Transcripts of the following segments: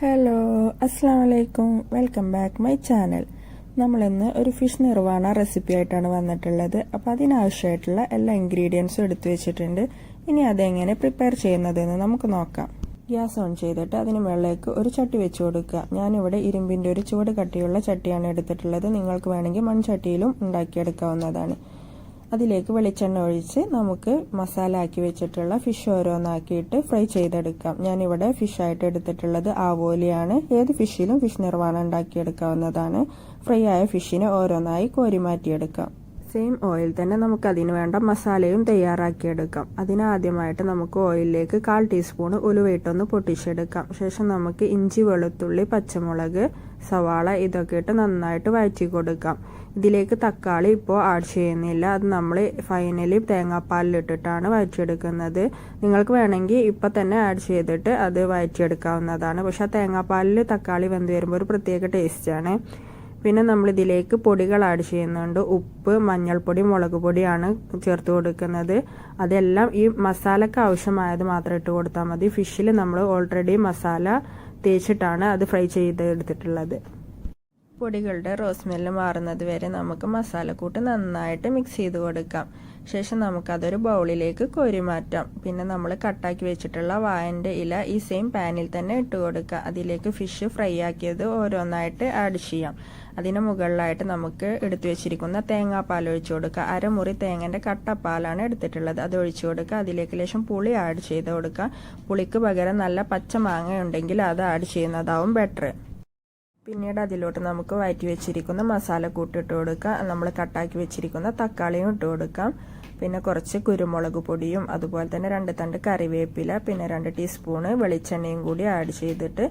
Hello അസ്സാം വലൈക്കും welcome back my channel നമ്മളിന്ന് ഒരു ഫിഷ് നിർവാണ റെസിപ്പി ആയിട്ടാണ് വന്നിട്ടുള്ളത്. അപ്പോൾ അതിനാവശ്യമായിട്ടുള്ള എല്ലാ ഇൻഗ്രീഡിയൻസും എടുത്തു വെച്ചിട്ടുണ്ട്. ഇനി അതെങ്ങനെ പ്രിപ്പയർ ചെയ്യുന്നതെന്ന് നമുക്ക് നോക്കാം. ഗ്യാസ് ഓൺ ചെയ്തിട്ട് അതിന് മുകളിലേക്ക് ഒരു ചട്ടി വെച്ച് കൊടുക്കുക. ഞാനിവിടെ ഇരുമ്പിന്റെ ഒരു ചുവട് കട്ടിയുള്ള ചട്ടിയാണ് എടുത്തിട്ടുള്ളത്. നിങ്ങൾക്ക് വേണമെങ്കിൽ മൺചട്ടിയിലും ഉണ്ടാക്കിയെടുക്കാവുന്നതാണ്. അതിലേക്ക് വെളിച്ചെണ്ണ ഒഴിച്ച് നമുക്ക് മസാല ആക്കി വെച്ചിട്ടുള്ള ഫിഷ് ഓരോന്നാക്കിയിട്ട് ഫ്രൈ ചെയ്തെടുക്കാം. ഞാനിവിടെ ഫിഷായിട്ട് എടുത്തിട്ടുള്ളത് ആവോലിയാണ്. ഏത് ഫിഷിലും ഫിഷ് നിർവാണം ഉണ്ടാക്കിയെടുക്കാവുന്നതാണ്. ഫ്രൈ ആയ ഫിഷിനെ ഓരോന്നായി കോരി മാറ്റിയെടുക്കാം. സെയിം ഓയിൽ തന്നെ നമുക്ക് അതിന് വേണ്ട മസാലയും തയ്യാറാക്കിയെടുക്കാം. അതിനാദ്യമായിട്ട് നമുക്ക് ഓയിലിലേക്ക് കാൽ ടീസ്പൂൺ ഉലുവയിട്ടൊന്ന് പൊട്ടിച്ചെടുക്കാം. ശേഷം നമുക്ക് ഇഞ്ചി വെളുത്തുള്ളി പച്ചമുളക് സവാള ഇതൊക്കെ ഇട്ട് നന്നായിട്ട് വഴറ്റി കൊടുക്കാം. ഇതിലേക്ക് തക്കാളി ഇപ്പോൾ ആഡ് ചെയ്യുന്നില്ല. അത് നമ്മൾ ഫൈനലി തേങ്ങാപ്പാലിലിട്ടിട്ടാണ് വഴറ്റിയെടുക്കുന്നത്. നിങ്ങൾക്ക് വേണമെങ്കിൽ ഇപ്പം തന്നെ ആഡ് ചെയ്തിട്ട് അത് വഴറ്റിയെടുക്കാവുന്നതാണ്. പക്ഷെ ആ തേങ്ങാപ്പാലിൽ തക്കാളി വെന്ത് വരുമ്പോൾ ഒരു പ്രത്യേക ടേസ്റ്റാണ് പിന്നെ നമ്മൾ ഇതിലേക്ക് പൊടികൾ ആഡ് ചെയ്യുന്നുണ്ട്. ഉപ്പ് മഞ്ഞൾപ്പൊടി മുളക് പൊടിയാണ് ചേർത്ത് കൊടുക്കുന്നത്. അതെല്ലാം ഈ മസാലക്ക് ആവശ്യമായത് മാത്രം ഇട്ട് കൊടുത്താൽ മതി. ഫിഷിൽ നമ്മൾ ഓൾറെഡി മസാല തേച്ചിട്ടാണ് അത് ഫ്രൈ ചെയ്ത് പൊടികളുടെ റോസ്മെല്ല് മാറുന്നത് വരെ നമുക്ക് മസാലക്കൂട്ട് നന്നായിട്ട് മിക്സ് ചെയ്ത് കൊടുക്കാം. ശേഷം നമുക്കതൊരു ബൗളിലേക്ക് കോരി മാറ്റാം പിന്നെ നമ്മൾ കട്ടാക്കി വെച്ചിട്ടുള്ള വായന്റെ ഇല ഈ സെയിം പാനിൽ തന്നെ ഇട്ട് കൊടുക്കുക. അതിലേക്ക് ഫിഷ് ഫ്രൈ ആക്കിയത് ഓരോന്നായിട്ട് ആഡ് ചെയ്യാം. അതിന് മുകളിലായിട്ട് നമുക്ക് എടുത്തു വെച്ചിരിക്കുന്ന തേങ്ങാപ്പാൽ ഒഴിച്ചു കൊടുക്കുക. അരമുറി തേങ്ങന്റെ കട്ടപ്പാലാണ് എടുത്തിട്ടുള്ളത്. അത് ഒഴിച്ചു കൊടുക്കുക. അതിലേക്ക് ലേശം പുളി ആഡ് ചെയ്ത് കൊടുക്കുക. പുളിക്ക് പകരം നല്ല പച്ച മാങ്ങ ഉണ്ടെങ്കിൽ അത് ആഡ് ചെയ്യുന്നതാവും ബെറ്റർ പിന്നീട് അതിലോട്ട് നമുക്ക് വയറ്റി വെച്ചിരിക്കുന്ന മസാല കൂട്ടിട്ട് കൊടുക്കുക നമ്മൾ കട്ടാക്കി വെച്ചിരിക്കുന്ന തക്കാളിയും ഇട്ട് കൊടുക്കാം. പിന്നെ കുറച്ച് കുരുമുളക് പൊടിയും അതുപോലെ തന്നെ രണ്ട് തണ്ട് കറിവേപ്പില പിന്നെ രണ്ട് ടീസ്പൂണ് വെളിച്ചെണ്ണയും കൂടി ആഡ് ചെയ്തിട്ട്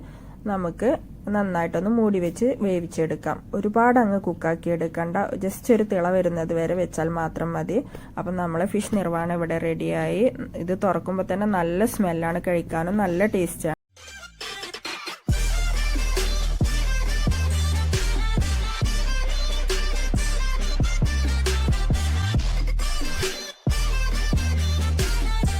നമുക്ക് നന്നായിട്ടൊന്ന് മൂടി വെച്ച് വേവിച്ചെടുക്കാം. ഒരുപാട് അങ്ങ് കുക്കാക്കി എടുക്കണ്ട. ജസ്റ്റ് ഒരു തിള വരുന്നത് വരെ വെച്ചാൽ മാത്രം മതി. അപ്പം നമ്മളെ ഫിഷ് നിർവാണം ഇവിടെ റെഡിയായി ഇത് തുറക്കുമ്പോൾ തന്നെ നല്ല സ്മെല്ലാണ് കഴിക്കാനും നല്ല ടേസ്റ്റാണ്